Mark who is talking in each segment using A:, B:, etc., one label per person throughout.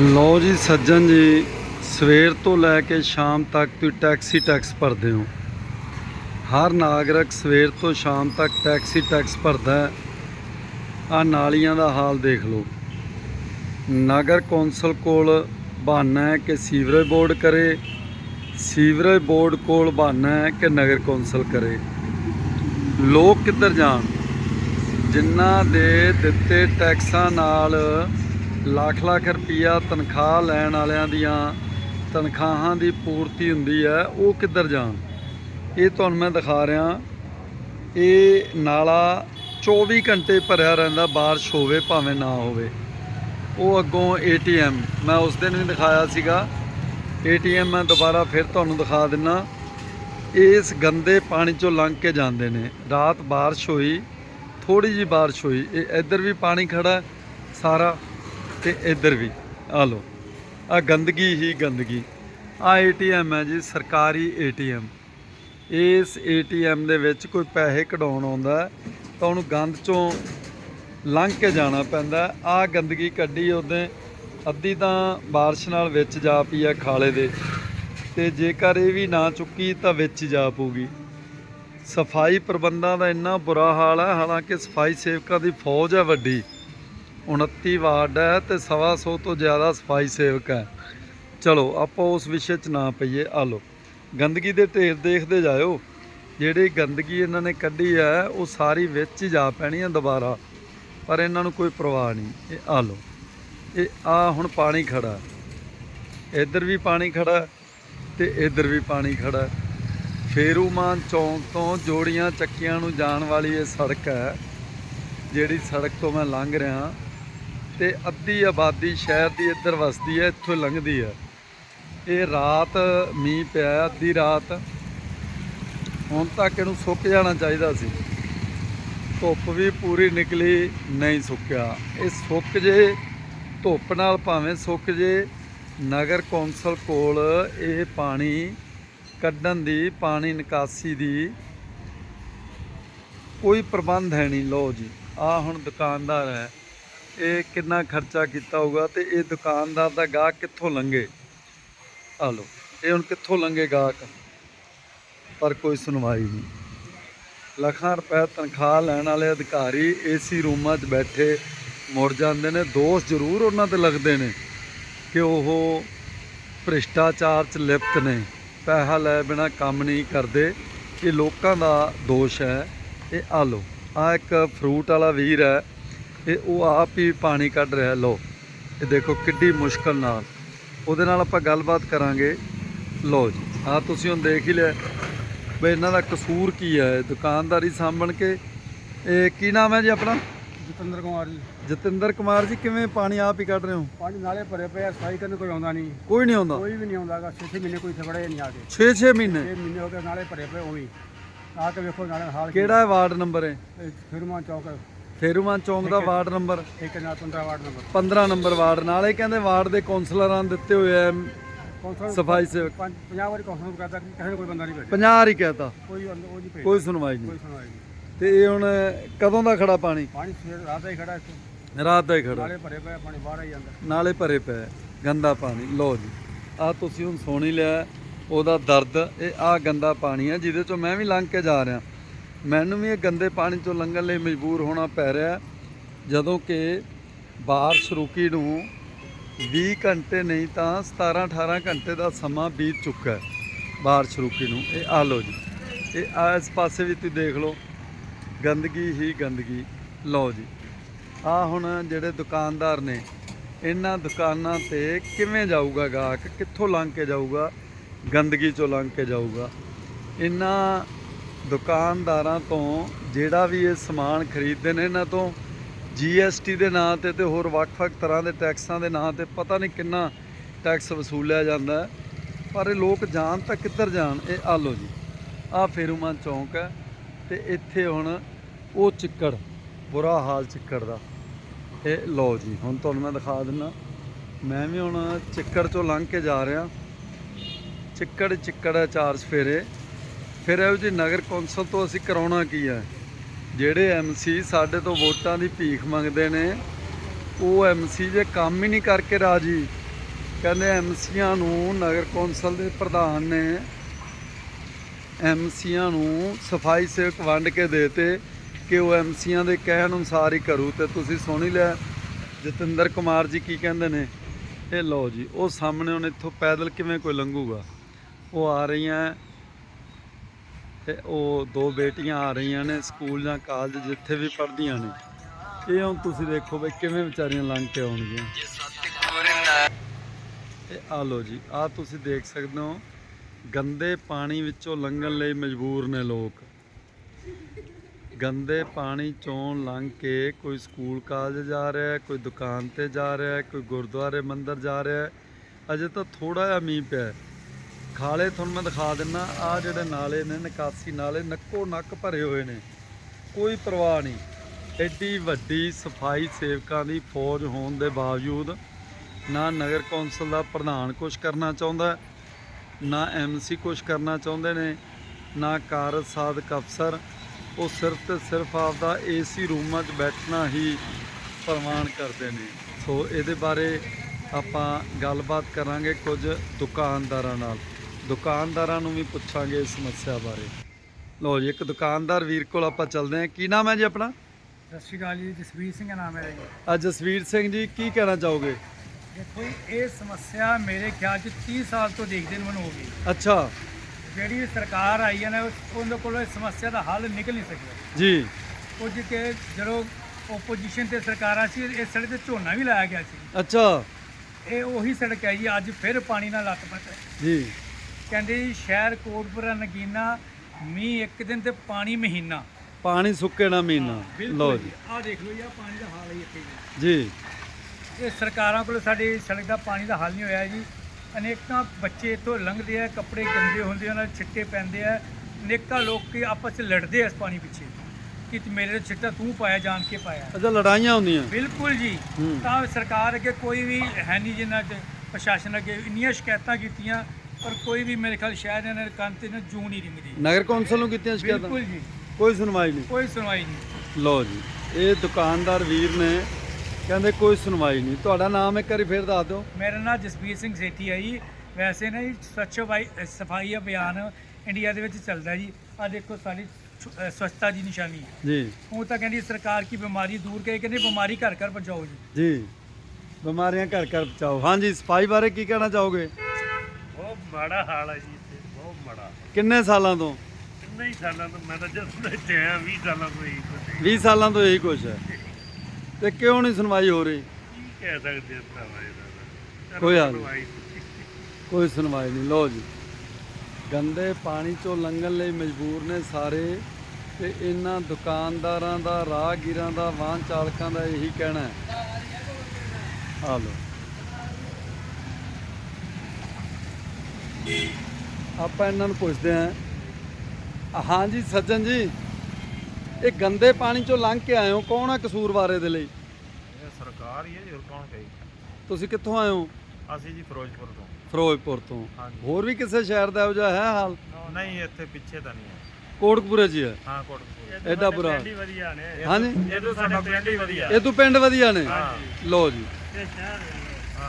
A: ਲਓ ਜੀ, ਸੱਜਣ ਜੀ, ਸਵੇਰ ਤੋਂ ਲੈ ਕੇ ਸ਼ਾਮ ਤੱਕ ਤੁਸੀਂ ਟੈਕਸੀ ਟੈਕਸ ਭਰਦੇ ਹੋ। ਹਰ ਨਾਗਰਿਕ ਸਵੇਰ ਤੋਂ ਸ਼ਾਮ ਤੱਕ ਟੈਕਸੀ ਟੈਕਸ ਭਰਦਾ ਆ ਨਾਲੀਆਂ ਦਾ ਹਾਲ ਦੇਖ ਲਓ। ਨਗਰ ਕੌਂਸਲ ਕੋਲ ਬਹਾਨਾ ਹੈ ਕਿ ਸੀਵਰੇਜ ਬੋਰਡ ਕਰੇ, ਸੀਵਰੇਜ ਬੋਰਡ ਕੋਲ ਬਹਾਨਾ ਹੈ ਕਿ ਨਗਰ ਕੌਂਸਲ ਕਰੇ। ਲੋਕ ਕਿੱਧਰ ਜਾਣ? ਜਿਨ੍ਹਾਂ ਦੇ ਦਿੱਤੇ ਟੈਕਸਾਂ ਨਾਲ ਲੱਖ ਲੱਖ ਰੁਪਈਆ ਤਨਖਾਹ ਲੈਣ ਵਾਲਿਆਂ ਦੀਆਂ ਤਨਖਾਹਾਂ ਦੀ ਪੂਰਤੀ ਹੁੰਦੀ ਹੈ, ਉਹ ਕਿੱਧਰ ਜਾਣ? ਇਹ ਤੁਹਾਨੂੰ ਮੈਂ ਦਿਖਾ ਰਿਹਾ। ਇਹ ਨਾਲਾ 24 ਘੰਟੇ ਭਰਿਆ ਰਹਿੰਦਾ, ਬਾਰਿਸ਼ ਹੋਵੇ ਭਾਵੇਂ ਨਾ ਹੋਵੇ। ਉਹ ਅੱਗੋਂ ਏਟੀਐਮ। ਮੈਂ ਉਸ ਦਿਨ ਵੀ ਦਿਖਾਇਆ ਸੀਗਾ। ਏਟੀਐਮ ਮੈਂ ਦੁਬਾਰਾ ਫਿਰ ਤੁਹਾਨੂੰ ਦਿਖਾ ਦਿੰਨਾ। ਇਸ ਗੰਦੇ ਪਾਣੀ ਚੋਂ ਲੰਘ ਕੇ ਜਾਂਦੇ ਨੇ। ਰਾਤ ਬਾਰਿਸ਼ ਹੋਈ ਥੋੜੀ ਜੀ ਬਾਰਿਸ਼ ਹੋਈ। ਇਹ ਇੱਧਰ ਵੀ ਪਾਣੀ ਖੜਾ ਸਾਰਾ ਤੇ ਇੱਧਰ ਵੀ, ਆ ਲੋ ਆ ਗੰਦਗੀ ਹੀ ਗੰਦਗੀ। ਆ ਏਟੀਐਮ ਹੈ ਜੀ, ਸਰਕਾਰੀ ਏਟੀਐਮ ਇਸ ਏਟੀਐਮ ਦੇ ਵਿੱਚ ਕੋਈ ਪੈਸੇ ਕਢਾਉਣ ਆਉਂਦਾ ਤਾਂ ਉਹਨੂੰ ਗੰਦ ਚੋਂ ਲੰਘ ਕੇ ਜਾਣਾ ਪੈਂਦਾ ਆ ਗੰਦਗੀ ਕੱਢੀ ਉਹਦੇ, ਅੱਧੀ ਤਾਂ ਬਾਰਿਸ਼ ਨਾਲ ਵਿੱਚ ਜਾ ਪਈ ਆ ਖਾਲੇ ਦੇ। ਤੇ ਜੇਕਰ ਇਹ ਵੀ ਨਾ ਚੁੱਕੀ, ਤਾਂ ਵਿੱਚ ਹੀ ਜਾ ਪਊਗੀ। ਸਫ਼ਾਈ ਪ੍ਰਬੰਧਾਂ ਦਾ ਇੰਨਾ ਬੁਰਾ ਹਾਲ ਹੈ, ਹਾਲਾਂਕਿ ਸਫ਼ਾਈ ਸੇਵਕਾਂ ਦੀ ਫੌਜ ਹੈ ਵੱਡੀ। 29 ਵਾਰਡ ਹੈ ਤੇ ਸਵਾ ਸੌ ਤੋਂ ਜ਼ਿਆਦਾ ਸਫ਼ਾਈ ਸੇਵਕ ਹੈ। ਚਲੋ, ਆਪਾਂ ਉਸ ਵਿਸ਼ੇ 'ਚ ਨਾ ਪਈਏ, ਆ ਲੋ ਗੰਦਗੀ ਦੇ ਢੇਰ ਦੇਖਦੇ ਜਾਇਓ। ਜਿਹੜੀ ਗੰਦਗੀ ਇਹਨਾਂ ਨੇ ਕੱਢੀ ਹੈ, ਉਹ ਸਾਰੀ ਵਿੱਚ ਹੀ ਜਾ ਪੈਣੀ ਹੈ ਦੁਬਾਰਾ। ਪਰ ਇਹਨਾਂ ਨੂੰ ਕੋਈ ਪਰਵਾਹ ਨਹੀਂ। ਇਹ, ਆ ਲੋ ਇਹ, ਆ ਹੁਣ ਪਾਣੀ ਖੜਾ ਇੱਧਰ ਵੀ ਪਾਣੀ ਖੜਾ ਹੈ ਤੇ ਇੱਧਰ ਵੀ ਪਾਣੀ ਖੜਾ ਫੇਰੂਮਾਨ ਚੌਂਕ ਤੋਂ ਜੋੜੀਆਂ ਚੱਕੀਆਂ ਨੂੰ ਜਾਣ ਵਾਲੀ ਇਹ ਸੜਕ ਹੈ। ਜਿਹੜੀ ਸੜਕ ਤੋਂ ਮੈਂ ਲੰਘ ਰਿਹਾ। ਤੇ ਅੱਧੀ ਆਬਾਦੀ ਸ਼ਹਿਰ ਦੀ ਇੱਧਰ ਵਸਦੀ ਹੈ, ਇੱਥੋਂ ਲੰਘਦੀ ਹੈ। ਇਹ ਰਾਤ ਮੀਂਹ ਪਿਆ, ਅੱਧੀ ਰਾਤ। ਹੁਣ ਤੱਕ ਇਹਨੂੰ ਸੁੱਕ ਜਾਣਾ ਚਾਹੀਦਾ ਸੀ। ਧੁੱਪ ਵੀ ਪੂਰੀ ਨਿਕਲੀ, ਨਹੀਂ ਸੁੱਕਿਆ। ਇਹ ਸੁੱਕ ਜੇ, ਧੁੱਪ ਨਾਲ ਭਾਵੇਂ ਸੁੱਕ ਜੇ, ਨਗਰ ਕੌਂਸਲ ਕੋਲ ਇਹ ਪਾਣੀ ਕੱਢਣ ਦੀ, ਪਾਣੀ ਨਿਕਾਸੀ ਦੀ ਕੋਈ ਪ੍ਰਬੰਧ ਹੈ ਨਹੀਂ। ਲੋ ਜੀ ਆ ਹੁਣ ਦੁਕਾਨਦਾਰ ਹੈ। ਇਹ ਕਿੰਨਾ ਖਰਚਾ ਕੀਤਾ ਹੋਊਗਾ ਤੇ ਇਹ ਦੁਕਾਨਦਾਰ ਦਾ ਗਾਹਕ ਕਿੱਥੋਂ ਲੰਘੇ? ਆ ਲੋ ਇਹ ਹੁਣ ਕਿੱਥੋਂ ਲੰਘੇ ਗਾਹਕ? ਪਰ ਕੋਈ ਸੁਣਵਾਈ ਨਹੀਂ। ਲੱਖਾਂ ਰੁਪਏ ਤਨਖਾਹ ਲੈਣ ਵਾਲੇ ਅਧਿਕਾਰੀ ਏਸੀ ਰੂਮਾਂ 'ਚ ਬੈਠੇ ਮੁੜ ਜਾਂਦੇ ਨੇ। ਦੋਸ਼ ਜ਼ਰੂਰ ਉਹਨਾਂ ਤੇ ਲੱਗਦੇ ਨੇ ਕਿ ਉਹ ਭ੍ਰਿਸ਼ਟਾਚਾਰ 'ਚ ਲਿਪਤ ਨੇ। ਪੈਸਾ ਲੈ ਬਿਨਾ ਕੰਮ ਨਹੀਂ ਕਰਦੇ। ਇਹ ਲੋਕਾਂ ਦਾ ਦੋਸ਼ ਹੈ। ਇਹ ਆ ਲੋ ਆ ਇੱਕ ਫਰੂਟ ਵਾਲਾ ਵੀਰ ਹੈ। ਇਹ ਉਹ ਆਪ ਹੀ ਪਾਣੀ ਕੱਢ ਰਿਹਾ ਲੋ ਇਹ ਦੇਖੋ ਕਿੱਡੀ ਮੁਸ਼ਕਲ ਨਾਲ। ਉਹਦੇ ਨਾਲ ਆਪਾਂ ਗੱਲਬਾਤ ਕਰਾਂਗੇ। ਲੋ ਜੀ ਆ ਤੁਸੀਂ ਹੁਣ ਦੇਖ ਹੀ ਲਿਆ। ਵੀ ਇਹਨਾਂ ਦਾ ਕਸੂਰ ਕੀ ਹੈ ਦੁਕਾਨਦਾਰੀ ਸਾਂਭਣ ਕੇ। ਇਹ ਕੀ ਨਾਮ ਹੈ ਜੀ ਆਪਣਾ?
B: ਜਤਿੰਦਰ ਕੁਮਾਰ ਜੀ।
A: ਜਤਿੰਦਰ ਕੁਮਾਰ ਜੀ ਕਿਵੇਂ ਪਾਣੀ ਆਪ ਹੀ ਕੱਢ ਰਹੇ ਹੋ?
B: ਪਾਣੀ ਨਾਲੇ ਭਰੇ ਪਏ ਆ ਸਫ਼ਾਈ ਕਰਨ ਕੋਈ ਆਉਂਦਾ ਨਹੀਂ।
A: ਕੋਈ ਨਹੀਂ ਆਉਂਦਾ?
B: ਕੋਈ ਵੀ ਨਹੀਂ ਆਉਂਦਾਗਾ 6 ਮਹੀਨੇ ਕੋਈ ਥਵੜੇ ਨਹੀਂ ਆ ਕੇ
A: 6-6 ਮਹੀਨੇ?
B: 6 ਮਹੀਨੇ ਹੋ ਗਏ ਨਾਲੇ ਭਰੇ ਪਏ ਉਵੇਂ। ਆ ਕੇ ਵੇਖੋ ਨਾਲੇ ਹਾਲ
A: ਕਿਹੜਾ ਵਾਰਡ ਨੰਬਰ ਹੈ?
B: ਫਿਰਮਾ ਚੌਕ।
A: ਫੇਰੂਮਾਨ ਚੌਂਕ ਦਾ ਵਾਰਡ ਨੰਬਰ?
B: ਇੱਕ ਨਾਲ 15 ਵਾਰਡ ਨੰਬਰ।
A: 15 number ward. ਨਾਲੇ ਕਹਿੰਦੇ ਵਾਰਡ ਦੇ ਕੌਂਸਲਰਾਂ ਨੇ ਦਿੱਤੇ ਹੋਏ
B: ਕੌਂਸਲ
A: ਸਫ਼ਾਈ ਸੇਵਕ।
B: 50 ਵਾਰੀ ਕੌਂਸਲ ਕਰਦਾ ਕਿਸੇ ਕੋਈ ਬੰਦਾ ਨਹੀਂ ਭੇਜਿਆ।
A: 50 ਹੀ ਕਹਤਾ।
B: ਕੋਈ ਅੰਦਰ ਉਹ ਨਹੀਂ ਭੇਜਿਆ।
A: ਕੋਈ ਸੁਣਵਾਈ ਨਹੀਂ।
B: ਕੋਈ ਸੁਣਵਾਈ ਨਹੀਂ।
A: ਤੇ ਇਹ ਹੁਣ ਕਦੋਂ ਦਾ ਖੜਾ ਪਾਣੀ?
B: ਪਾਣੀ ਸਵੇਰ ਰਾਤ ਦਾ ਹੀ ਖੜਾ ਇੱਥੇ।
A: ਰਾਤ ਦਾ ਹੀ ਖੜਾ।
B: ਨਾਲੇ ਭਰੇ ਪਏ ਪਾਣੀ ਬਾਹਰ ਆਈ ਜਾਂਦਾ।
A: ਨਾਲੇ ਭਰੇ ਪਏ ਗੰਦਾ ਪਾਣੀ। ਲਓ ਜੀ ਆ ਤੁਸੀਂ ਹੁਣ ਸੁਣ ਹੀ ਲਿਆ ਉਹਦਾ ਦਰਦ ਇਹ ਆ ਗੰਦਾ ਪਾਣੀ ਹੈ ਜਿਹਦੇ ਚੋਂ ਮੈਂ ਵੀ ਲੰਘ ਕੇ ਜਾ ਰਿਹਾ। ਮੈਨੂੰ ਵੀ ਇਹ ਗੰਦੇ ਪਾਣੀ ਚੋਂ ਲੰਘਣ ਲਈ ਮਜਬੂਰ ਹੋਣਾ ਪੈ ਰਿਹਾ ਜਦੋਂ ਕਿ ਬਾਰਿਸ਼ ਰੁਕੀ ਨੂੰ 20 ਘੰਟੇ ਨਹੀਂ ਤਾਂ 17 18 ਘੰਟੇ ਦਾ ਸਮਾਂ ਬੀਤ ਚੁੱਕਾ ਹੈ ਬਾਰਿਸ਼ ਰੁਕੀ ਨੂੰ। ਇਹ ਆ ਲਓ ਜੀ, ਇਹ ਇਸ ਪਾਸੇ ਵੀ ਤੁਸੀਂ ਦੇਖ ਲਓ, ਗੰਦਗੀ ਹੀ ਗੰਦਗੀ। ਲਓ ਜੀ ਆ ਹੁਣ ਜਿਹੜੇ ਦੁਕਾਨਦਾਰ ਨੇ, ਇਹਨਾਂ ਦੁਕਾਨਾਂ ਤੇ ਕਿਵੇਂ ਜਾਊਗਾ ਗਾਹਕ? ਕਿੱਥੋਂ ਲੰਘ ਕੇ ਜਾਊਗਾ? ਗੰਦਗੀ ਚੋਂ ਲੰਘ ਕੇ ਜਾਊਗਾ। ਇਹਨਾਂ ਦੁਕਾਨਦਾਰਾਂ ਤੋਂ ਜਿਹੜਾ ਵੀ ਇਹ ਸਮਾਨ ਖਰੀਦਦੇ ਨੇ, ਇਹਨਾਂ ਤੋਂ ਜੀਐਸਟੀ ਦੇ ਨਾਂ ਤੇ ਤੇ ਹੋਰ ਵੱਖ-ਵੱਖ ਤਰ੍ਹਾਂ ਦੇ ਟੈਕਸਾਂ ਦੇ ਨਾਂ ਤੇ ਪਤਾ ਨਹੀਂ ਕਿੰਨਾ ਟੈਕਸ ਵਸੂਲਿਆ ਜਾਂਦਾ ਪਰ ਇਹ ਲੋਕ ਜਾਣ ਤਾਂ ਕਿੱਧਰ ਜਾਣ, ਇਹ ਆ ਲਓ ਜੀ ਆ ਫੇਰੂਮਾਨ ਚੌਂਕ ਹੈ ਤੇ ਇੱਥੇ ਹੁਣ ਉਹ ਚਿੱਕੜ, ਬੁਰਾ ਹਾਲ ਚਿੱਕੜ ਦਾ। ਇਹ ਲਓ ਜੀ, ਹੁਣ ਤੁਹਾਨੂੰ ਮੈਂ ਦਿਖਾ ਦਿੰਦਾ ਮੈਂ ਵੀ ਹੁਣ ਚਿੱਕੜ ਚੋਂ ਲੰਘ ਕੇ ਜਾ ਰਿਹਾ। ਚਿੱਕੜ ਚਿੱਕੜ ਹੈ ਚਾਰ ਸਫੇਰੇ ਫਿਰ ਇਹੋ ਜੀ ਨਗਰ ਕੌਂਸਲ ਤੋਂ ਅਸੀਂ ਕਰਾਉਣਾ ਕੀ ਹੈ ਜਿਹੜੇ ਐਮਸੀ ਸਾਡੇ ਤੋਂ ਵੋਟਾਂ ਦੀ ਭੀਖ ਮੰਗਦੇ ਨੇ, ਉਹ ਐਮਸੀ ਜੇ ਕੰਮ ਹੀ ਨਹੀਂ ਕਰਕੇ ਰਾਜੀ। ਕਹਿੰਦੇ ਐਮਸੀਆਂ ਨੂੰ ਨਗਰ ਕੌਂਸਲ ਦੇ ਪ੍ਰਧਾਨ ਨੇ ਐਮਸੀਆਂ ਨੂੰ ਸਫ਼ਾਈ ਸੇਵਕ ਵੰਡ ਕੇ ਦੇਤੇ ਕਿ ਉਹ ਐਮਸੀਆਂ ਦੇ ਕਹਿਣ ਅਨੁਸਾਰ ਹੀ ਕਰੂ ਤੇ ਤੁਸੀਂ ਸੁਣ ਹੀ ਲਿਆ। ਜਤਿੰਦਰ ਕੁਮਾਰ ਜੀ ਕੀ ਕਹਿੰਦੇ ਨੇ? ਇਹ ਲਓ ਜੀ, ਉਹ ਸਾਹਮਣੇ ਉਹਨੇ ਇੱਥੋਂ ਪੈਦਲ ਕਿਵੇਂ ਕੋਈ ਲੰਘੂਗਾ? ਉਹ ਆ ਰਹੀਆਂ ਤੇ ਉਹ ਦੋ ਬੇਟੀਆਂ ਆ ਰਹੀਆਂ ਨੇ ਸਕੂਲ ਜਾਂ ਕਾਲਜ ਜਿੱਥੇ ਵੀ ਪੜ੍ਹਦੀਆਂ ਨੇ। ਇਹ ਹੁਣ ਤੁਸੀਂ ਦੇਖੋ ਵੀ ਕਿਵੇਂ ਵਿਚਾਰੀਆਂ ਲੰਘ ਕੇ ਆਉਣਗੀਆਂ। ਇਹ ਆ ਲਓ ਜੀ ਆ ਤੁਸੀਂ ਦੇਖ ਸਕਦੇ ਹੋ, ਗੰਦੇ ਪਾਣੀ ਵਿੱਚੋਂ ਲੰਘਣ ਲਈ ਮਜਬੂਰ ਨੇ ਲੋਕ। ਗੰਦੇ ਪਾਣੀ ਚੋਂ ਲੰਘ ਕੇ ਕੋਈ ਸਕੂਲ ਕਾਲਜ ਜਾ ਰਿਹਾ ਹੈ ਕੋਈ ਦੁਕਾਨ ਤੇ ਜਾ ਰਿਹਾ ਹੈ ਕੋਈ ਗੁਰਦੁਆਰੇ ਮੰਦਿਰ ਜਾ ਰਿਹਾ। ਹੈ ਅਜੇ ਤਾਂ ਥੋੜਾ ਜਿਹਾ ਮੀਂਹ ਪਿਆ। ਖਾਲੇ ਤੁਹਾਨੂੰ ਮੈਂ ਦਿਖਾ ਦਿੰਨਾ। ਆ ਜਿਹੜੇ ਨਾਲੇ ਨੇ ਨਿਕਾਸੀ ਨਾਲੇ ਨੱਕੋ ਨੱਕ ਭਰੇ ਹੋਏ ਨੇ। ਕੋਈ ਪਰਵਾਹ ਨਹੀਂ। ਐਡੀ ਵੱਡੀ ਸਫ਼ਾਈ ਸੇਵਕਾਂ ਦੀ ਫੌਜ ਹੋਣ ਦੇ ਬਾਵਜੂਦ ਨਾ ਨਗਰ ਕੌਂਸਲ ਦਾ ਪ੍ਰਧਾਨ ਕੁਝ ਕਰਨਾ ਚਾਹੁੰਦਾ ਹੈ, ਨਾ ਐਮਸੀ ਕੁਝ ਕਰਨਾ ਚਾਹੁੰਦੇ ਨੇ ਨਾ ਕਾਰਜ ਸਾਧਕ ਅਫਸਰ। ਉਹ ਸਿਰਫ ਤੇ ਸਿਰਫ ਆਪਦਾ ਏਸੀ ਰੂਮਾਂ 'ਚ ਬੈਠਣਾ ਹੀ ਪ੍ਰਵਾਨ ਕਰਦੇ ਨੇ। ਸੋ ਇਹਦੇ ਬਾਰੇ ਆਪਾਂ ਗੱਲਬਾਤ ਕਰਾਂਗੇ ਕੁਝ ਦੁਕਾਨਦਾਰਾਂ ਨਾਲ। ਦੁਕਾਨਦਾਰਾਂ ਨੂੰ ਵੀ ਪੁੱਛਾਂਗੇ ਇਸ ਸਮੱਸਿਆ ਬਾਰੇ। ਲਓ ਜੀ ਇੱਕ ਦੁਕਾਨਦਾਰ ਵੀਰ ਕੋਲ ਆਪਾਂ ਚੱਲਦੇ ਹਾਂ। ਕੀ ਨਾਮ ਹੈ ਜੀ ਆਪਣਾ?
B: ਸਤਿ ਸ਼੍ਰੀ ਅਕਾਲ ਜੀ ਜਸਵੀਰ ਸਿੰਘ ਨਾਮ ਹੈ ਜੀ।
A: ਅੱਜ ਜਸਵੀਰ ਸਿੰਘ ਜੀ ਕੀ ਕਹਿਣਾ ਚਾਹੋਗੇ?
B: ਦੇਖੋ ਇਹ ਸਮੱਸਿਆ ਮੇਰੇ ਖਿਆਲ 'ਚ 30 ਸਾਲ ਤੋਂ ਦੇਖਦੇ ਨੂੰ ਮੈਨੂੰ ਹੋ ਗਈ।
A: ਅੱਛਾ।
B: ਜਿਹੜੀ ਸਰਕਾਰ ਆਈ ਹੈ ਨਾ ਉਹ- ਉਹਦੇ ਕੋਲੋਂ ਇਸ ਸਮੱਸਿਆ ਦਾ ਹੱਲ ਨਿਕਲ ਨਹੀਂ ਸਕਿਆ।
A: ਜੀ।
B: ਕੁਝ ਕਿ ਜਦੋਂ ਓਪੋਜੀਸ਼ਨ ਤੇ ਸਰਕਾਰਾਂ ਸੀ ਇਸ ਸੜਕ ਤੇ ਝੋਨਾ ਵੀ ਲਾਇਆ ਗਿਆ ਸੀ।
A: ਅੱਛਾ।
B: ਇਹ ਉਹੀ ਸੜਕ ਹੈ ਜੀ ਅੱਜ ਫਿਰ ਪਾਣੀ ਨਾਲ ਲੱਤ-ਪੱਤ ਹੈ
A: ਜੀ।
B: ਕਹਿੰਦੇ ਜੀ ਸ਼ਹਿਰ ਕੋਟਪੁਰਾ ਨਗੀਨਾ ਮੀਂਹ ਇੱਕ ਦਿਨ ਤੇ ਪਾਣੀ ਮਹੀਨਾ।
A: ਪਾਣੀ ਸੁੱਕੇ ਨਾ ਮਹੀਨਾ। ਲਓ ਜੀ।
B: ਆਹ ਦੇਖ ਲਓ ਜੀ ਆਹ ਪਾਣੀ ਦਾ ਹਾਲ ਹੈ ਇੱਥੇ
A: ਜੀ।
B: ਇਹ ਸਰਕਾਰਾਂ ਕੋਲ ਸਾਡੀ ਸੜਕ ਦਾ ਪਾਣੀ ਦਾ ਹੱਲ ਨਹੀਂ ਹੋਇਆ ਜੀ। ਅਨੇਕਾਂ ਬੱਚੇ ਇੱਥੋਂ ਲੰਘਦੇ ਆ ਕੱਪੜੇ ਗੰਦੇ ਹੁੰਦੇ ਉਹਨਾਂ ਦੇ ਛਿੱਟੇ ਪੈਂਦੇ ਆ। ਅਨੇਕਾਂ ਲੋਕ ਕੀ ਆਪਸ ਵਿੱਚ ਲੜਦੇ ਆ ਇਸ ਪਾਣੀ ਪਿੱਛੇ। ਕਿ ਮੇਰੇ ਛਿੱਟਾ ਤੂੰ ਪਾਇਆ ਜਾਣ ਕੇ ਪਾਇਆ।
A: ਅੱਛਾ ਲੜਾਈਆਂ ਹੁੰਦੀਆਂ।
B: ਬਿਲਕੁਲ ਜੀ। ਤਾਂ ਸਰਕਾਰ ਅੱਗੇ ਕੋਈ ਵੀ ਹੈ ਨਹੀਂ ਜਿੰਨਾ ਚ ਪ੍ਰਸ਼ਾਸਨ ਅੱਗੇ ਇੰਨੀਆਂ ਸ਼ਿਕਾਇਤਾਂ ਕੀਤੀਆਂ ਪਰ ਕੋਈ ਵੀ ਮੇਰੇ ਖਿਆਲ ਸ਼ਾਇਦ ਇਹਨਾਂ ਦੇ ਕੰਨ ਤੇ ਨਾ ਜੂ ਨਹੀਂ ਰਿੰਗਦੀ।
A: ਨਗਰ ਕੌਂਸਲ ਨੂੰ ਕੀਤੀਆਂ ਸ਼ਿਕਾਇਤਾਂ?
B: ਬਿਲਕੁਲ ਜੀ।
A: ਕੋਈ ਸੁਣਵਾਈ ਨਹੀਂ।
B: ਕੋਈ ਸੁਣਵਾਈ ਨਹੀਂ।
A: ਲਓ ਜੀ ਇਹ ਦੁਕਾਨਦਾਰ ਵੀਰ ਨੇ ਕਹਿੰਦੇ ਕੋਈ ਸੁਣਵਾਈ ਨਹੀਂ। ਤੁਹਾਡਾ ਨਾਮ ਇੱਕ ਵਾਰੀ ਫੇਰ ਦੱਸ ਦਿਓ।
B: ਮੇਰਾ ਨਾਮ ਜਸਬੀਰ ਸਿੰਘ ਸੇਠੀ ਹੈ ਜੀ। ਵੈਸੇ ਨਾ ਜੀ ਸਵੱਛ ਵਾਈ- ਸਫ਼ਾਈ ਅਭਿਆਨ ਇੰਡੀਆ ਦੇ ਵਿੱਚ ਚੱਲਦਾ ਜੀ। ਆ ਦੇਖੋ ਸਾਡੀ ਛੁ- ਸਵੱਛਤਾ ਦੀ ਨਿਸ਼ਾਨੀ। ਹੈ
A: ਜੀ।
B: ਉਹ ਤਾਂ ਕਹਿੰਦੀ ਸਰਕਾਰ ਕੀ ਬਿਮਾਰੀ ਦੂਰ ਕਰੇ ਕਹਿੰਦੇ ਬਿਮਾਰੀ ਘਰ ਘਰ ਪਹੁੰਚਾਓ ਜੀ।
A: ਜੀ। ਬਿਮਾਰੀਆਂ ਘਰ ਘਰ ਬਚਾਓ ਹਾਂਜੀ ਸਫ਼ਾਈ ਬਾਰੇ ਕੀ ਕਹਿਣਾ ਚਾਹੋਗੇ?
C: ਮਾੜਾ ਹਾਲ ਹੈ ਜੀ ਇੱਥੇ ਬਹੁਤ ਮਾੜਾ
A: ਕਿੰਨੇ ਸਾਲਾਂ ਤੋਂ?
C: ਕਿੰਨੇ ਹੀ ਸਾਲਾਂ ਤੋਂ ਮੈਂ ਤਾਂ ਜਦੋਂ ਦਾ ਇੱਥੇ ਆਇਆ 20 ਸਾਲਾਂ ਤੋਂ ਹੀ। ਕੁਝ
A: 20 ਸਾਲਾਂ ਤੋਂ ਇਹੀ ਕੁਛ ਹੈ। ਤੇ ਕਿਉਂ ਨਹੀਂ ਸੁਣਵਾਈ ਹੋ ਰਹੀ?
C: ਕੀ ਕਹਿ ਸਕਦੇ ਹਾਂ ਭਰਾਵਾ ਇਹਦਾ ਤਾਂ।
A: ਕੋਈ ਹਾਲ ਨਹੀਂ।
C: ਸੁਣਵਾਈ।
A: ਕੋਈ ਸੁਣਵਾਈ ਨਹੀਂ ਲਓ ਜੀ। ਗੰਦੇ ਪਾਣੀ ਚੋਂ ਲੰਘਣ ਲਈ ਮਜਬੂਰ ਨੇ ਸਾਰੇ ਤੇ ਇਹਨਾਂ ਦੁਕਾਨਦਾਰਾਂ ਦਾ ਰਾਹਗੀਰਾਂ ਦਾ ਵਾਹਨ ਚਾਲਕਾਂ ਦਾ ਇਹੀ ਕਹਿਣਾ ਹੈ। ਆ ਲਓ। ਆਪਾਂ ਇਹਨਾਂ ਨੂੰ ਪੁੱਛਦੇ ਹਾਂ। ਹਾਂਜੀ ਸੱਜਣ ਜੀ ਇਹ ਗੰਦੇ ਪਾਣੀ ਚੋਂ ਲੰਘ ਕੇ ਆਏ ਹੋ ਕੌਣ ਹੈ ਕਸੂਰਵਾਰ ਇਹਦੇ ਲਈ?
C: ਇਹ ਸਰਕਾਰ ਹੀ ਹੈ ਜੀ ਹੋਰ ਕੌਣ ਕਹੇ?
A: ਤੁਸੀਂ ਕਿੱਥੋਂ ਆਏ ਹੋ?
C: ਅਸੀਂ ਜੀ ਫਿਰੋਜ਼ਪੁਰ ਤੋਂ।
A: ਫਿਰੋਜ਼ਪੁਰ ਤੋਂ।
C: ਹਾਂਜੀ।
A: ਹੋਰ ਵੀ ਕਿਸੇ ਸ਼ਹਿਰ ਦਾ ਇਹੋ ਜਿਹਾ ਹੈ ਹਾਲ?
C: ਨਹੀਂ ਇੱਥੇ ਪਿੱਛੇ ਤਾਂ ਨਹੀਂ ਹੈ।
A: ਕੋਟਕਪੂਰੇ 'ਚ ਹੀ ਹੈ?
C: ਹਾਂ ਕੋਟਕਪੂਰ।
A: ਐਡਾ ਬੁਰਾ। ਹਾਲ।
C: ਵਧੀਆ ਨੇ।
A: ਹਾਂਜੀ
C: ਇਹ ਤਾਂ ਸਾਡਾ ਪਿੰਡ ਹੀ ਵਧੀਆ।
A: ਇਹ ਤੋਂ ਪਿੰਡ ਵਧੀਆ ਨੇ।
C: ਹਾਂ।
A: ਲਓ ਜੀ।
C: ਇਹ ਸ਼ਹਿਰ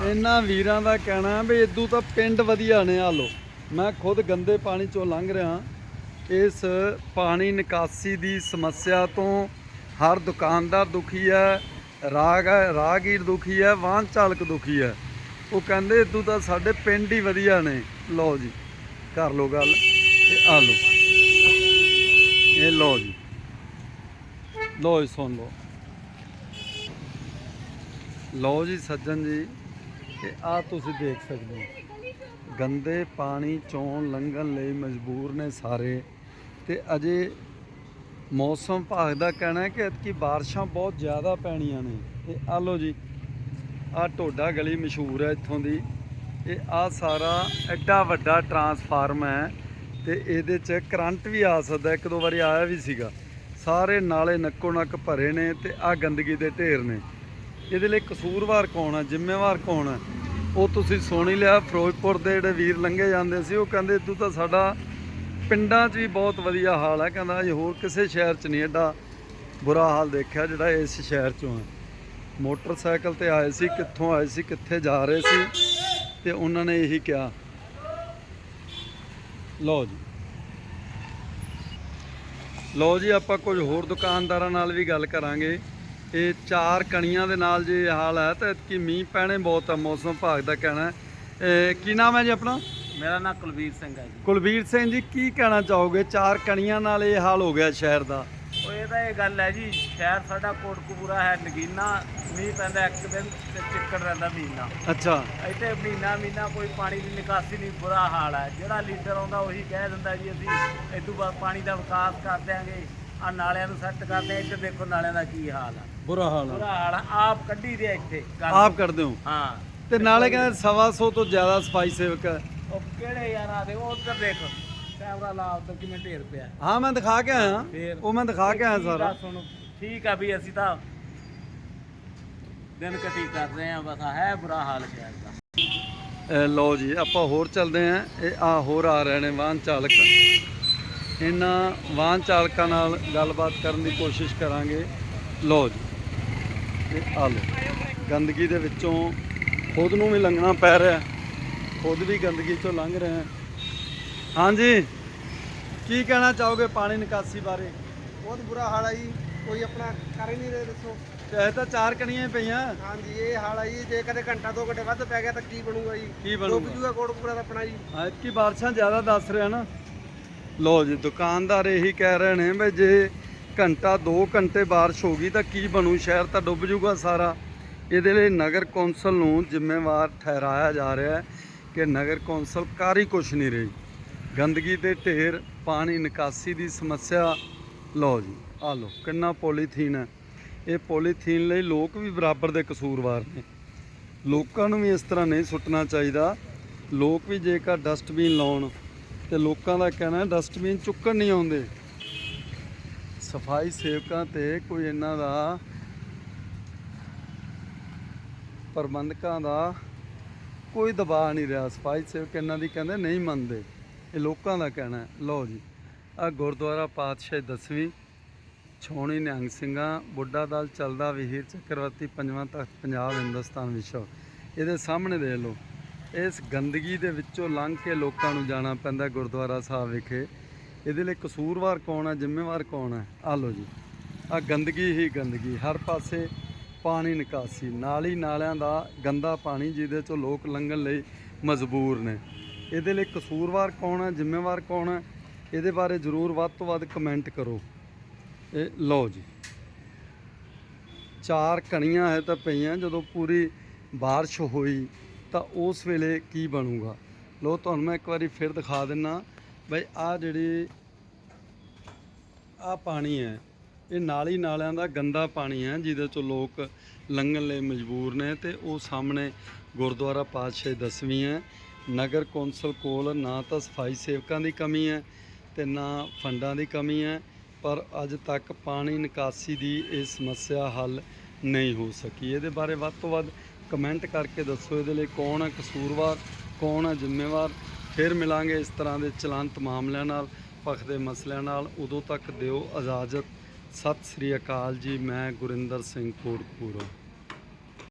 A: ਇਹਨਾਂ ਵੀਰਾਂ ਦਾ ਕਹਿਣਾ ਵੀ ਇਦੋਂ ਤਾਂ ਪਿੰਡ ਵਧੀਆ ਨੇ ਆ ਲੋ ਮੈਂ ਖੁਦ ਗੰਦੇ ਪਾਣੀ ਚੋਂ ਲੰਘ ਰਿਹਾ ਇਸ ਪਾਣੀ ਨਿਕਾਸੀ ਦੀ ਸਮੱਸਿਆ ਤੋਂ ਹਰ ਦੁਕਾਨਦਾਰ ਦੁਖੀ ਹੈ, ਰਾਗ ਰਾਹਗੀਰ ਦੁਖੀ ਹੈ, ਵਾਹਨ ਚਾਲਕ ਦੁਖੀ ਹੈ। ਉਹ ਕਹਿੰਦੇ ਇਦੋਂ ਤਾਂ ਸਾਡੇ ਪਿੰਡ ਹੀ ਵਧੀਆ ਨੇ। ਲਓ ਜੀ, ਕਰ ਲੋ ਗੱਲ ਇਹ ਆ ਲੋ ਇਹ ਲਓ ਜੀ। ਲਓ ਜੀ, ਸੁਣ ਲਓ। ਲਓ ਜੀ, ਸੱਜਣ ਜੀ। ਇਹ ਆ ਤੁਸੀਂ ਦੇਖ ਸਕਦੇ ਹੋ। ਗੰਦੇ ਪਾਣੀ ਚੋਂ ਲੰਘਣ ਲਈ ਮਜਬੂਰ ਨੇ ਸਾਰੇ। ਤੇ ਅਜੇ ਮੌਸਮ ਵਿਭਾਗ ਦਾ ਕਹਿਣਾ ਹੈ ਕਿ ਇਤਕੀ ਬਾਰਿਸ਼ਾਂ ਬਹੁਤ ਜ਼ਿਆਦਾ ਪੈਣੀਆਂ ਨੇ। ਤੇ ਆ ਲਓ ਜੀ ਆ ਟੋਡਾ ਗਲੀ ਮਸ਼ਹੂਰ ਹੈ ਇੱਥੋਂ ਦੀ। ਇਹ ਆ ਸਾਰਾ ਐਡਾ ਵੱਡਾ ਟਰਾਂਸਫਾਰਮ ਹੈ ਤੇ ਇਹਦੇ 'ਚ ਕਰੰਟ ਵੀ ਆ ਸਕਦਾ। ਇੱਕ ਦੋ ਵਾਰੀ ਆਇਆ ਵੀ ਸੀਗਾ। ਸਾਰੇ ਨਾਲੇ ਨੱਕੋ ਨੱਕ ਭਰੇ ਨੇ ਤੇ ਆ ਗੰਦਗੀ ਦੇ ਢੇਰ ਨੇ। ਇਹਦੇ ਲਈ ਕਸੂਰਵਾਰ ਕੌਣ ਹੈ ਜ਼ਿੰਮੇਵਾਰ ਕੌਣ ਹੈ ਉਹ ਤੁਸੀਂ ਸੁਣ ਹੀ ਲਿਆ, ਫਿਰੋਜ਼ਪੁਰ ਦੇ ਜਿਹੜੇ ਵੀਰ ਲੰਘੇ ਜਾਂਦੇ ਸੀ, ਉਹ ਕਹਿੰਦੇ, ਤੂੰ ਤਾਂ ਸਾਡਾ ਪਿੰਡਾਂ 'ਚ ਵੀ ਬਹੁਤ ਵਧੀਆ ਹਾਲ ਹੈ ਕਹਿੰਦਾ ਜੀ ਹੋਰ ਕਿਸੇ ਸ਼ਹਿਰ 'ਚ ਨਹੀਂ ਐਡਾ ਬੁਰਾ ਹਾਲ ਦੇਖਿਆ ਜਿਹੜਾ ਇਸ ਸ਼ਹਿਰ 'ਚੋਂ ਹੈ ਮੋਟਰਸਾਈਕਲ ਤੇ ਆਏ ਸੀ, ਕਿੱਥੋਂ ਆਏ ਸੀ, ਕਿੱਥੇ ਜਾ ਰਹੇ ਸੀ, ਤੇ ਉਹਨਾਂ ਨੇ ਇਹੀ ਕਿਹਾ। ਲਓ ਜੀ। ਲਓ ਜੀ, ਆਪਾਂ ਕੁਝ ਹੋਰ ਦੁਕਾਨਦਾਰਾਂ ਨਾਲ ਵੀ ਗੱਲ ਕਰਾਂਗੇ। ਇਹ ਚਾਰ ਕਣੀਆਂ ਦੇ ਨਾਲ ਜੇ ਹਾਲ ਹੈ ਤਾਂ ਕਿ ਮੀਂਹ ਪੈਣੇ ਬਹੁਤ ਆ ਮੌਸਮ ਵਿਭਾਗ ਦਾ ਕਹਿਣਾ ਹੈ। ਕੀ ਨਾਮ ਹੈ ਜੀ ਆਪਣਾ?
D: ਮੇਰਾ ਨਾਮ ਕੁਲਵੀਰ ਸਿੰਘ ਹੈ ਜੀ।
A: ਕੁਲਵੀਰ ਸਿੰਘ ਜੀ ਕੀ ਕਹਿਣਾ ਚਾਹੋਗੇ? ਚਾਰ ਕਣੀਆਂ ਨਾਲ ਇਹ ਹਾਲ ਹੋ ਗਿਆ ਸ਼ਹਿਰ ਦਾ।
D: ਉਹ ਇਹ ਤਾਂ ਇਹ ਗੱਲ ਹੈ ਜੀ ਸ਼ਹਿਰ ਸਾਡਾ ਕੋਟਕਪੂਰਾ ਹੈ ਨਗੀਨਾ ਮੀਂਹ ਪੈਂਦਾ ਇੱਕ ਦਿਨ ਤੇ ਚਿੱਕੜ ਰਹਿੰਦਾ ਮਹੀਨਾ।
A: ਅੱਛਾ।
D: ਇੱਥੇ ਮਹੀਨਾ ਮਹੀਨਾ ਕੋਈ ਪਾਣੀ ਦੀ ਨਿਕਾਸੀ ਨਹੀਂ ਬੁਰਾ ਹਾਲ ਹੈ। ਜਿਹੜਾ ਲੀਡਰ ਆਉਂਦਾ ਉਹੀ ਕਹਿ ਦਿੰਦਾ ਜੀ ਅਸੀਂ ਤੋਂ ਬਾਅਦ ਪਾਣੀ ਦਾ ਵਿਕਾਸ ਕਰ ਦਿਆਂਗੇ ਆ ਨਾਲਿਆਂ ਨੂੰ ਸੈੱਟ ਕਰਦੇ ਇੱਧਰ ਦੇਖੋ ਨਾਲਿਆਂ ਦਾ ਕੀ ਹਾਲ ਹੈ
A: ਬੁਰਾ ਹਾਲ
D: ਬੁਰਾ ਹਾਲ ਆਪ ਕੱਢੀ ਦੇ ਇੱਥੇ ਗੰਦ।
A: ਆਪ ਕਰਦੇ ਹੋ?
D: ਹਾਂ।
A: ਤੇ ਨਾਲੇ ਕਹਿੰਦੇ ਸਵਾ ਸੌ ਤੋਂ ਜ਼ਿਆਦਾ ਸਫ਼ਾਈ ਸੇਵਕ ਹੈ
D: ਉਹ ਕਿਹੜੇ ਯਾਰਾਂ ਦੇ ਉਹ ਉੱਧਰ ਦੇਖ। ਕੈਮਰਾ ਲਾ ਉੱਧਰ ਕਿਵੇਂ ਢੇਰ ਪਿਆ।
A: ਹਾਂ ਮੈਂ ਦਿਖਾ ਕੇ ਆਇਆ।
D: ਫੇਰ?
A: ਉਹ ਮੈਂ ਦਿਖਾ ਕੇ ਆਇਆ ਸਾਰਾ।
D: ਹੁਣ? ਠੀਕ ਆ ਵੀ ਅਸੀਂ ਤਾਂ ਦਿਨ ਕਟੀ ਕਰ ਰਹੇ ਆ ਬਸ ਆਹ ਹੈ ਬੁਰਾ ਹਾਲ ਸ਼ਹਿਰ ਦਾ।
A: ਇਹ ਲਓ ਜੀ ਆਪਾਂ ਹੋਰ ਚੱਲਦੇ ਆਂ। ਇਹ ਆ ਹੋਰ ਆ ਰਹੇ ਨੇ ਵਾਹਨ ਚਾਲਕ। ਇਹਨਾਂ ਵਾਹਨ ਚਾਲਕਾਂ ਨਾਲ ਗੱਲਬਾਤ ਕਰਨ ਦੀ ਕੋਸ਼ਿਸ਼ ਕਰਾਂਗੇ। ਲਓ ਜੀ। ਇਹ ਆ ਲਓ। ਗੰਦਗੀ ਦੇ ਵਿੱਚੋਂ ਖੁਦ ਨੂੰ ਵੀ ਲੰਘਣਾ ਪੈ ਰਿਹਾ ਖੁਦ ਵੀ ਗੰਦਗੀ ਚੋਂ ਲੰਘ ਰਹੇ ਹਾਂ। ਹਾਂਜੀ ਕੀ ਕਹਿਣਾ ਚਾਹੋਗੇ ਪਾਣੀ ਨਿਕਾਸੀ ਬਾਰੇ?
E: ਬਹੁਤ ਬੁਰਾ ਹਾਲ ਹੈ ਜੀ। ਕੋਈ ਆਪਣਾ ਕਰ ਹੀ ਨਹੀਂ ਰਹੇ ਦੱਸੋ।
A: ਇਹ ਤਾਂ ਚਾਰ ਕਣੀਆਂ ਹੀ ਪਈਆਂ।
E: ਹਾਂਜੀ ਇਹ ਹਾਲ ਹੈ ਜੀ। ਜੇ ਕਦੇ ਘੰਟਾ ਦੋ ਘੰਟੇ ਵੱਧ ਪੈ ਗਿਆ ਤਾਂ ਕੀ ਬਣੂਗਾ ਜੀ?
A: ਕੀ
E: ਡੁੱਬ
A: ਬਣੂਗਾ
E: ਜੂਗਾ ਕੋਟਪੂਰਾ ਦਾ ਆਪਣਾ ਜੀ।
A: ਐਤਕੀ ਬਾਰਿਸ਼ਾਂ ਜ਼ਿਆਦਾ ਦੱਸ ਰਿਹਾ ਨਾ। ਲੋ ਜੀ ਦੁਕਾਨਦਾਰ ਇਹੀ ਕਹਿ ਰਹੇ ਨੇ ਵੀ ਜੇ ਘੰਟਾ 2 ਘੰਟੇ ਬਾਰਿਸ਼ ਹੋ ਗਈ ਤਾਂ ਕੀ ਬਣੂ? ਸ਼ਹਿਰ ਤਾਂ ਡੁੱਬ ਜੂਗਾ ਸਾਰਾ। ਇਹਦੇ ਲਈ ਨਗਰ ਕੌਂਸਲ ਨੂੰ ਜ਼ਿੰਮੇਵਾਰ ਠਹਿਰਾਇਆ ਜਾ ਰਿਹਾ ਹੈ ਕਿ ਨਗਰ ਕੌਂਸਲ ਕਰ ਹੀ ਕੁਛ ਨਹੀਂ ਰਹੀ। ਗੰਦਗੀ ਦੇ ਢੇਰ, ਪਾਣੀ ਨਿਕਾਸੀ ਦੀ ਸਮੱਸਿਆ। ਲਓ ਜੀ ਆ ਲਓ, ਕਿੰਨਾ ਪੋਲੀਥੀਨ ਹੈ। ਇਹ ਪੋਲੀਥੀਨ ਲਈ ਲੋਕ ਵੀ ਬਰਾਬਰ ਦੇ ਕਸੂਰਵਾਰ ਨੇ। ਲੋਕਾਂ ਨੂੰ ਵੀ ਇਸ ਤਰ੍ਹਾਂ ਨਹੀਂ ਸੁੱਟਣਾ ਚਾਹੀਦਾ। ਲੋਕ ਵੀ ਜੇਕਰ ਡਸਟਬਿਨ ਲਾਉਣ, ਤੇ ਲੋਕਾਂ ਦਾ ਕਹਿਣਾ ਡਸਟਬਿਨ ਚੁੱਕਣ ਨਹੀਂ ਆਉਂਦੇ। ਸਫ਼ਾਈ ਸੇਵਕਾਂ ਤੇ ਕੋਈ ਇਹਨਾਂ ਦਾ ਪ੍ਰਬੰਧਕਾਂ ਦਾ ਕੋਈ ਦਬਾਅ ਨਹੀਂ ਰਿਹਾ। ਸਫ਼ਾਈ ਸੇਵਕ ਇਹਨਾਂ ਦੀ ਕਹਿੰਦੇ ਨਹੀਂ ਮੰਨਦੇ। ਇਹ ਲੋਕਾਂ ਦਾ ਕਹਿਣਾ ਹੈ। ਲਓ ਜੀ ਆ ਗੁਰਦੁਆਰਾ ਪਾਤਸ਼ਾਹ ਦਸਵੀਂ, ਛੋਣੀ ਨਿਹੰਗ ਸਿੰਘਾਂ, ਬੁੱਢਾ ਦਲ ਚੱਲਦਾ ਵੀਰ ਚੱਕਰਵਰਤੀ, ਪੰਜਵਾਂ ਤਖਤ ਪੰਜਾਬ, ਹਿੰਦੁਸਤਾਨ ਵਿਸ਼ਵ ਇਹਦੇ ਸਾਹਮਣੇ ਦੇ ਲਓ, ਇਸ ਗੰਦਗੀ ਦੇ ਵਿੱਚੋਂ ਲੰਘ ਕੇ ਲੋਕਾਂ ਨੂੰ ਜਾਣਾ ਪੈਂਦਾ ਗੁਰਦੁਆਰਾ ਸਾਹਿਬ ਵਿਖੇ। ਇਹਦੇ ਲਈ ਕਸੂਰਵਾਰ ਕੌਣ ਹੈ ਜ਼ਿੰਮੇਵਾਰ ਕੌਣ ਹੈ ਆ ਲਓ ਜੀ। ਆ ਗੰਦਗੀ ਹੀ ਗੰਦਗੀ। ਹਰ ਪਾਸੇ ਪਾਣੀ ਨਿਕਾਸੀ। ਨਾਲੀ ਨਾਲਿਆਂ ਦਾ ਗੰਦਾ ਪਾਣੀ ਜਿਹਦੇ ਚੋਂ ਲੋਕ ਲੰਘਣ ਲਈ ਮਜਬੂਰ ਨੇ। ਇਹਦੇ ਲਈ ਕਸੂਰਵਾਰ ਕੌਣ ਹੈ ਜ਼ਿੰਮੇਵਾਰ ਕੌਣ ਹੈ ਇਹਦੇ ਬਾਰੇ ਜ਼ਰੂਰ ਵੱਧ ਤੋਂ ਵੱਧ ਕਮੈਂਟ ਕਰੋ। ਇਹ ਲਓ ਜੀ। ਚਾਰ ਕਣੀਆਂ ਹੈ ਤਾਂ ਪਈਆਂ। ਜਦੋਂ ਪੂਰੀ ਬਾਰਿਸ਼ ਹੋਈ ਤਾਂ ਉਸ ਵੇਲੇ ਕੀ ਬਣੂਗਾ? ਲੋ ਤੁਹਾਨੂੰ ਮੈਂ ਇੱਕ ਵਾਰੀ ਫਿਰ ਦਿਖਾ ਦਿੰਨਾ। ਬਈ ਆ ਜਿਹੜੀ ਆ ਪਾਣੀ ਹੈ, ਇਹ ਨਾਲੀ ਨਾਲਿਆਂ ਦਾ ਗੰਦਾ ਪਾਣੀ ਹੈ, ਜਿਹਦੇ ਚੋਂ ਲੋਕ ਲੰਘਣ ਲਈ ਮਜਬੂਰ ਨੇ ਤੇ ਉਹ ਸਾਹਮਣੇ ਗੁਰਦੁਆਰਾ ਪਾਤਸ਼ਾਹ ਦਸਵੀਂ ਹੈ। ਨਗਰ ਕੌਂਸਲ ਕੋਲ ਨਾ ਤਾਂ ਸਫ਼ਾਈ ਸੇਵਕਾਂ ਦੀ ਕਮੀ ਹੈ ਤੇ ਨਾ ਫੰਡਾਂ ਦੀ ਕਮੀ ਹੈ, ਪਰ ਅੱਜ ਤੱਕ ਪਾਣੀ ਨਿਕਾਸੀ ਦੀ ਇਹ ਸਮੱਸਿਆ ਹੱਲ ਨਹੀਂ ਹੋ ਸਕੀ। ਇਹਦੇ ਬਾਰੇ ਵੱਧ ਤੋਂ ਵੱਧ ਕਮੈਂਟ ਕਰਕੇ ਦੱਸੋ ਇਹਦੇ ਲਈ ਕੌਣ ਹੈ ਕਸੂਰਵਾਰ, ਕੌਣ ਹੈ ਜ਼ਿੰਮੇਵਾਰ? ਫਿਰ ਮਿਲਾਂਗੇ ਇਸ ਤਰ੍ਹਾਂ ਦੇ ਚਲੰਤ ਮਾਮਲਿਆਂ ਨਾਲ। ਪੱਖ ਦੇ ਮਸਲਿਆਂ ਨਾਲ ਉਦੋਂ ਤੱਕ ਦਿਓ ਇਜਾਜ਼ਤ। ਸਤਿ ਸ੍ਰੀ ਅਕਾਲ ਜੀ, ਮੈਂ ਗੁਰਿੰਦਰ ਸਿੰਘ ਕੋਟਪੂਰਾ।